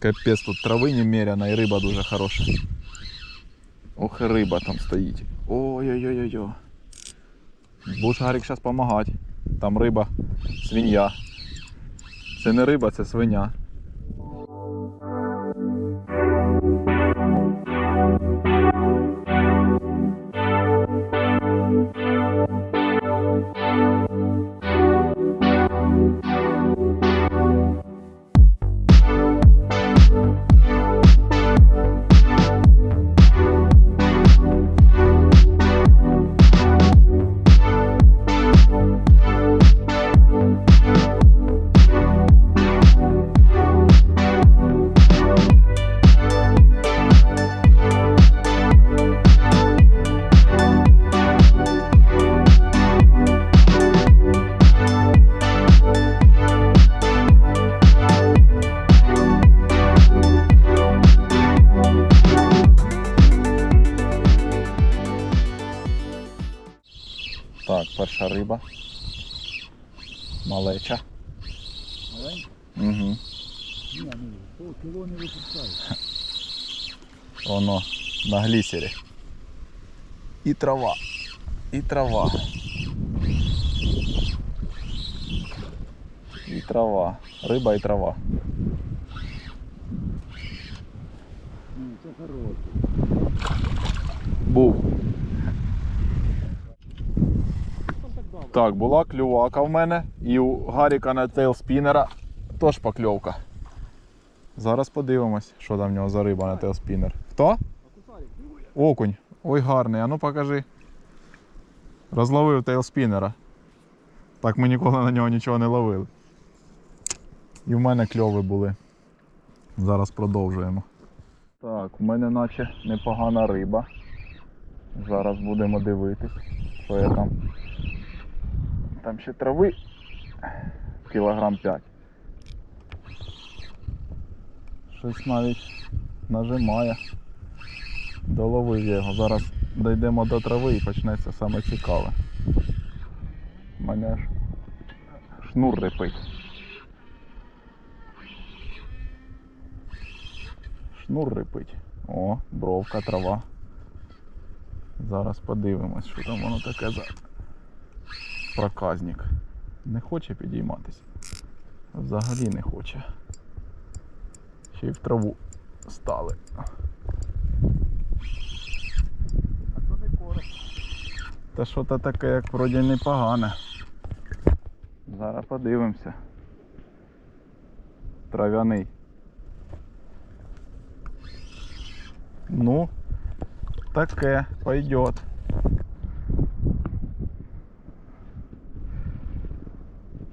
Капець, тут трави немерено і риба дуже хороша. Ох, і риба там стоїть. Ой-ой-ой-ой. Будеш Гарік зараз допомагати. Там риба, свинья. Це не риба, це свиня. Так, перша риба. Малеча. Маленький? Угу. Ні, ні, то кіло не випускає. Воно на глісері. І трава. І трава. І трава. Риба і трава. Ні, це хороший. Був. Там так була клювака в мене і у Гаріка на тейлспінера теж покльовка. Зараз подивимось, що там в нього за риба на тейлспінер. Хто? Окунь. Ой, гарний, а ну покажи. Розловив тейлспінера. Так ми ніколи на нього нічого не ловили. І в мене кльови були. Зараз продовжуємо. Так, у мене наче непогана риба. Зараз будемо дивитись, що я там. Там ще трави кілограм 5. Щось навіть нажимає. Доловив його. Зараз дійдемо до трави і почнеться саме цікаве. У мене аж шнур репить. Шнур репить. О, бровка, трава. Зараз подивимось, що там воно таке за проказник. Не хоче підійматися. Взагалі не хоче. Ще й в траву стали. А то не короб. Та що то таке, як вроді непогане. Зараз подивимося. Трав'яний. Ну, таке пойдет.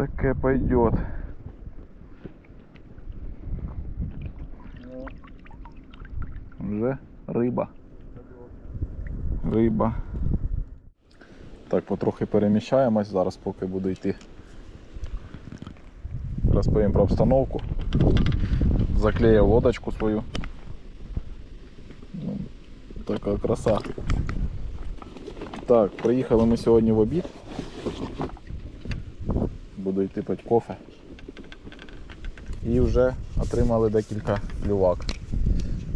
Таке пойдет. Вже риба. Риба. Так, потрохи переміщаємось зараз, поки буду йти. Розповім про обстановку. Заклеїв лодочку свою. Ну, така краса. Так, приїхали ми сьогодні в обід. Буду йти пити кофе. І вже отримали декілька клювак.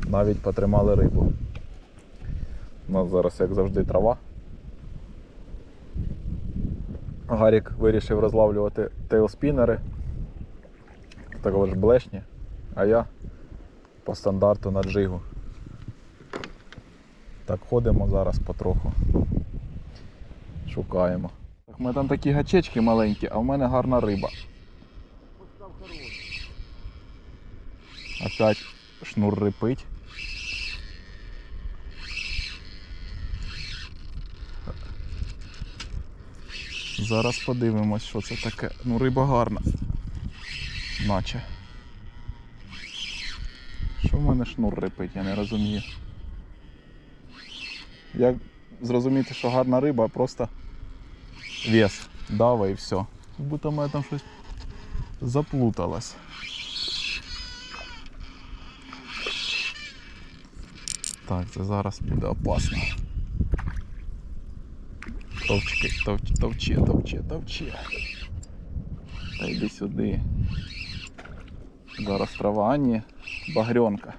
Навіть потримали рибу. У нас зараз, як завжди, трава. Гарік вирішив розлавлювати тейлспінери. Також блешні, а я по стандарту на джигу. Так, ходимо зараз потроху. Шукаємо. Так, ми там такі гачечки маленькі, а в мене гарна риба. Опять шнур рипить. Зараз подивимось, що це таке. Ну, риба гарна. Наче. Що в мене шнур рипить, я не розумію. Як зрозуміти, що гарна риба, просто вес дава і все. Будто в мене там щось заплуталось. Так, це зараз буде опасно. Товчки, товч, товче, товче, товче. Та йди сюди. Зараз трава, а ні. Багрьонка.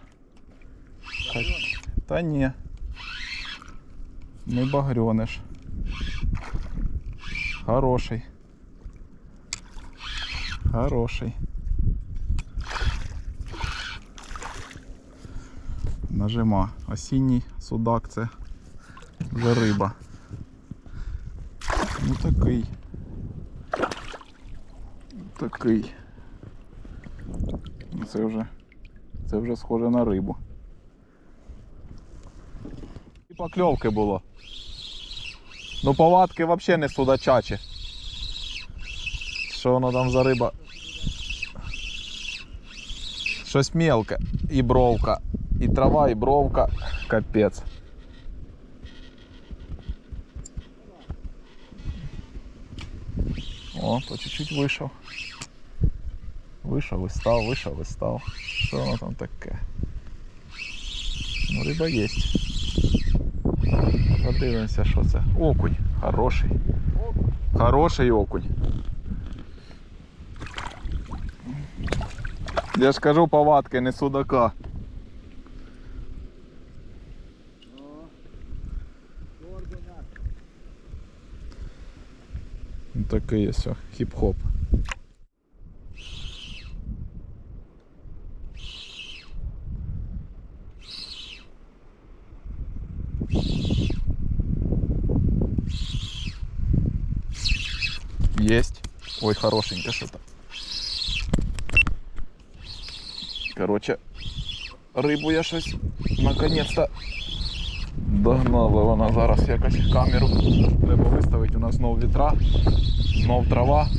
Та ні. Не багрьониш. Хороший. Хороший. Нажима. Осінній судак це вже риба. Ну такий. Такий. Ну, Це вже. Це вже схоже на рибу. І покльовки було. Ну повадки взагалі не судачачі. Що воно там за риба? Щось мелке. І бровка. І трава, і бровка. Капець. О, по чуть-чуть вийшов. Вийшов і став, вийшов і став. Що воно там таке? Ну, риба є. Подивимося, що це. Окунь. Хороший. Хороший окунь. Я ж кажу повадки, не судака. Такий ось о, хіп-хоп. Ой, хорошенько что-то. Короче, рибу я щось наконец-то догнала вона зараз якось камеру. Треба виставити у нас знов вітра, знов трава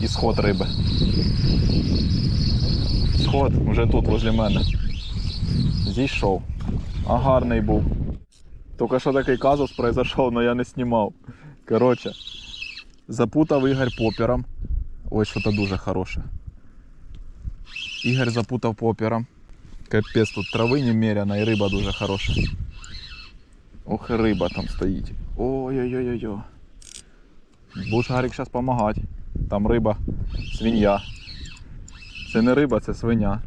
і сход риби. Сход вже тут возле мене. Зійшов. А гарний був. Тільки що такий казус произошов, але я не знімав. Коротше, запутав Ігор попером. Ой, що-то дуже хороше. Ігор запутав попером. Капець, тут трави немерено і риба дуже хороша. Ох, і риба там стоїть. Ой-ой-ой-ой. Будеш Гарік зараз допомагати. Там риба, свинья. Це не риба, це свиня.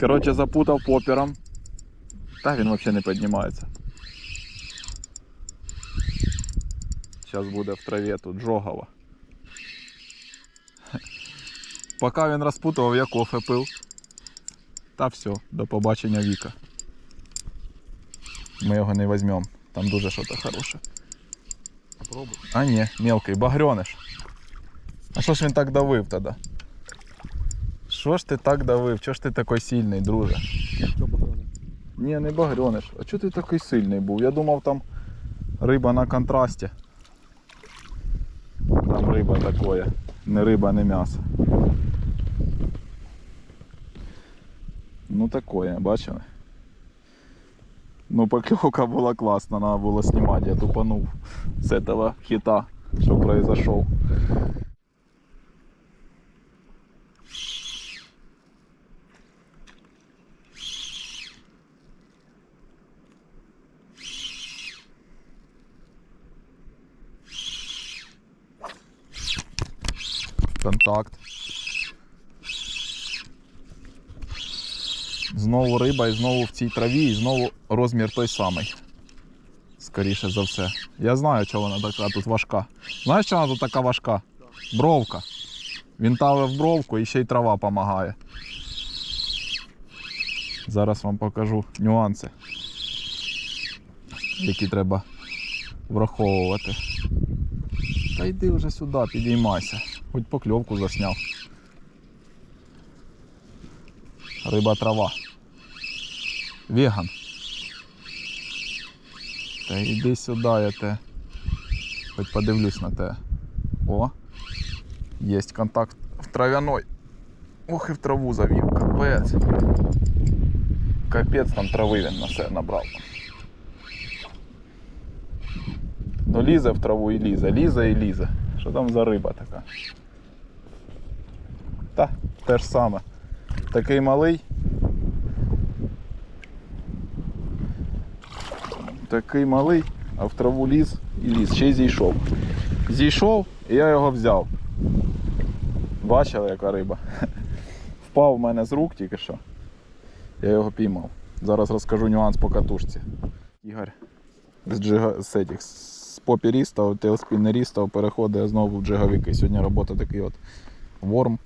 Коротше, запутав попером. Та він взагалі не піднімається. Зараз буде в траві тут жогова. Поки він розпутував, я кофе пив. Та все, до побачення Віка. Ми його не візьмемо. Там дуже щось хороше. Попробуй. А ні, мелкий, багрьониш. А що ж він так давив тоді? Що ж ти так давив? Чого ж ти такий сильний, друже? Що? Ні, не багрьониш. А чого ти такий сильний був? Я думав там риба на контрасті. Там риба такое. Не риба, не м'ясо. Ну такое, бачили? Ну поклевка була класна, надо було знімати, я тупанув з этого хита, що произошел. Контакт. Знову риба і знову в цій траві, і знову розмір той самий. Скоріше за все. Я знаю, чого вона така тут важка. Знаєш, чого вона тут така важка? Бровка. Він тавив бровку і ще й трава допомагає. Зараз вам покажу нюанси, які треба враховувати. Та йди вже сюди, підіймайся. Хоч покльовку засняв. Риба трава. Веган. Та йди сюди, я те. Хоч подивлюсь на те. О. Єсть контакт в травяной. Ох і в траву завів. Капець. Капець там трави він на себе набрав. Ну лізе в траву і лізе, лізе і лізе. Що там за риба така? Та, те ж саме. Такий малий. Такий малий, а в траву ліз і ліз, ще й зійшов. Зійшов і я його взяв. Бачили, яка риба? Упав в мене з рук тільки що. Я його піймав. Зараз розкажу нюанс по катушці. Ігор з, джига, з, этих, з попі рістав, переходить знову в джиговики. Сьогодні робота такий от ворм.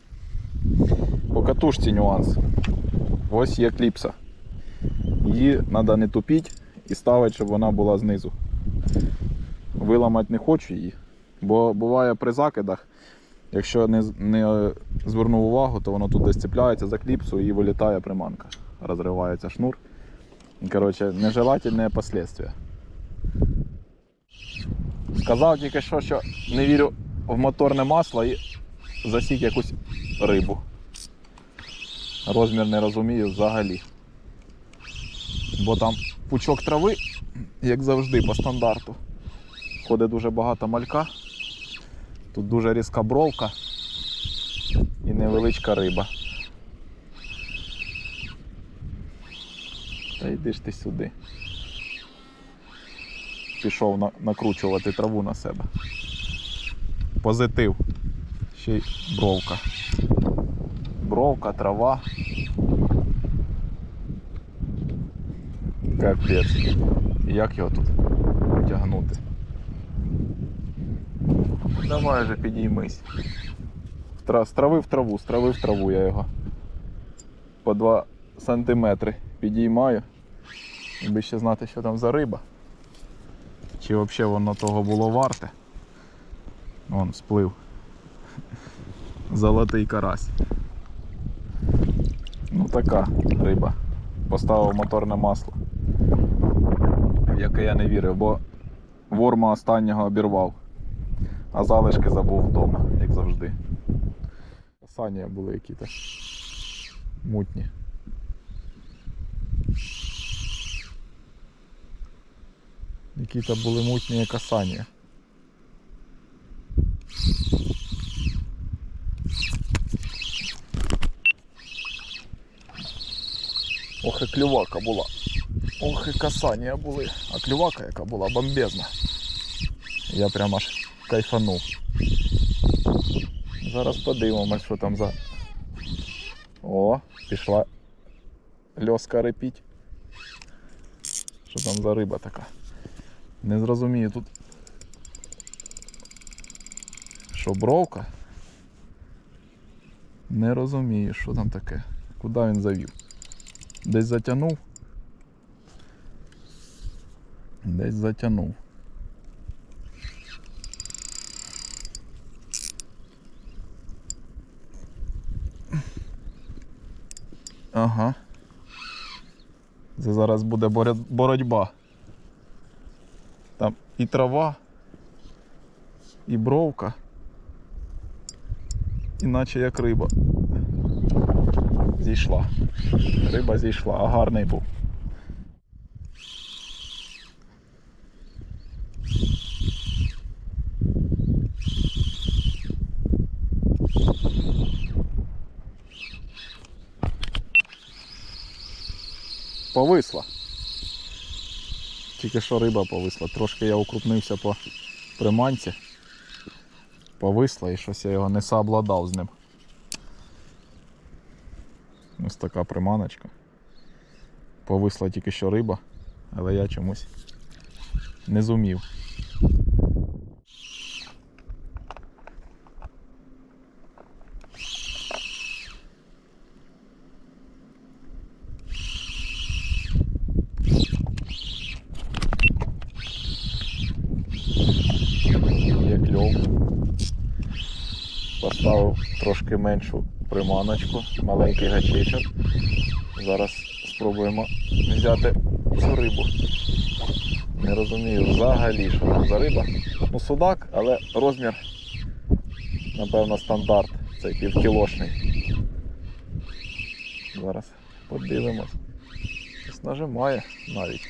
По катушці нюанс. Ось є кліпса. Її треба не тупити і ставити, щоб вона була знизу. Виламати не хочу її, бо буває при закидах, якщо не, не звернув увагу, то воно тут десь цепляється за кліпсу і вилітає приманка. Розривається шнур. Коротше, нежелательне последствия. Сказав тільки що, що не вірю в моторне масло і засік якусь рибу. Розмір не розумію взагалі. Бо там пучок трави, як завжди, по стандарту. Ходить дуже багато малька. Тут дуже різка бровка і невеличка риба. Та йди ж ти сюди. Пішов на- накручувати траву на себе. Позитив. Ще й бровка. Бровка, трава. Капець. Як його тут тягнути? Давай же підіймись. З трави в траву, з трави в траву я його. По 2 сантиметри підіймаю. Аби ще знати, що там за риба. Чи взагалі воно того було варте. Вон сплив. Золотий карась. Ну така риба. Поставив моторне масло. В яке я не вірив, бо ворма останнього обірвав. А залишки забув вдома, як завжди. Санія були які-то мутні. Які-то були мутні, як Асанія. Ох і клювака була. Ох і касання були. А клювака яка була бомбезна. Я прямо аж кайфанув. Зараз подивимось, що там за. О, пішла льоска репіть. Що там за риба така? Не зрозумію тут. Що бровка? Не розумію, що там таке. Куди він завів? Десь затягнув. Десь затягнув. Ага. Це зараз буде боротьба. Там і трава, і бровка. Іначе як риба. Зійшла. Риба зійшла, а гарний був. Повисла. Тільки що риба повисла. Трошки я укрупнився по приманці. Повисла і щось я його не сообладав з ним. Ось така приманочка. Повисла тільки що риба, але я чомусь не зумів. Є кльов. Поставив трошки меншу приманочку, маленький гачечок. Зараз спробуємо взяти цю рибу. Не розумію взагалі, що там за риба. Ну, судак, але розмір, напевно, стандарт. Цей півкілошний. Зараз подивимось. Ось нажимає навіть.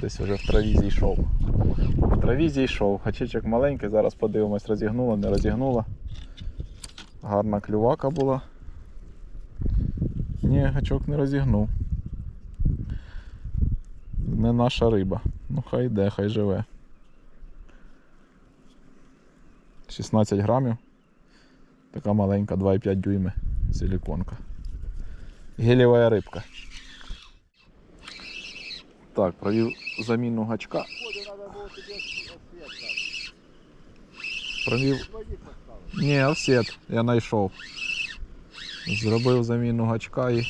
Десь вже в траві зійшов. В траві зійшов. Гачечок маленький, зараз подивимось, розігнула, не розігнула. Гарна клювака була. Ні, гачок не розігнув. Не наша риба. Ну хай йде, хай живе. 16 грамів. Така маленька 2,5 дюйми силіконка. Гелєва рибка. Так, провів заміну гачка. Провів. Ні, офсет, я знайшов. Зробив заміну гачка і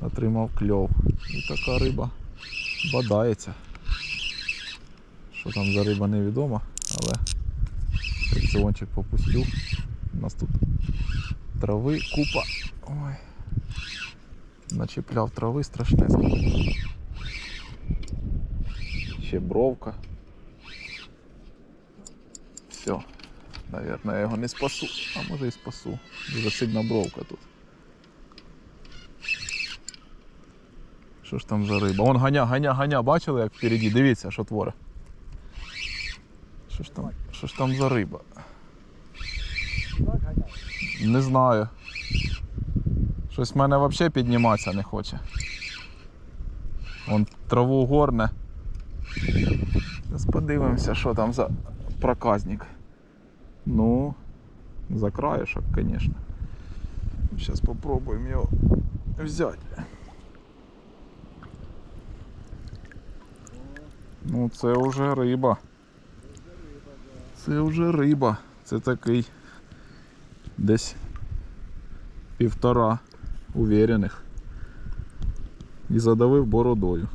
отримав кльов. І така риба бодається. Що там за риба невідомо, але фрикціончик попустив. У нас тут трави купа. Ой. Начепляв трави страшне. Ще бровка. Все. Наверное, я його не спасу. А може і спасу. Дуже сильна бровка тут. Що ж там за риба? Вон ганя, ганя, ганя. Бачили, як впереді? Дивіться, що творе. Що ж там, що ж там за риба? Не знаю. Щось в мене взагалі підніматися не хоче. Вон траву горне. Зараз подивимося, що там за проказник. Ну, за краєшок, звісно. Зараз спробуємо його взяти. Ну, це вже риба. Це вже риба. Це такий десь півтора уверених. І задавив бородою.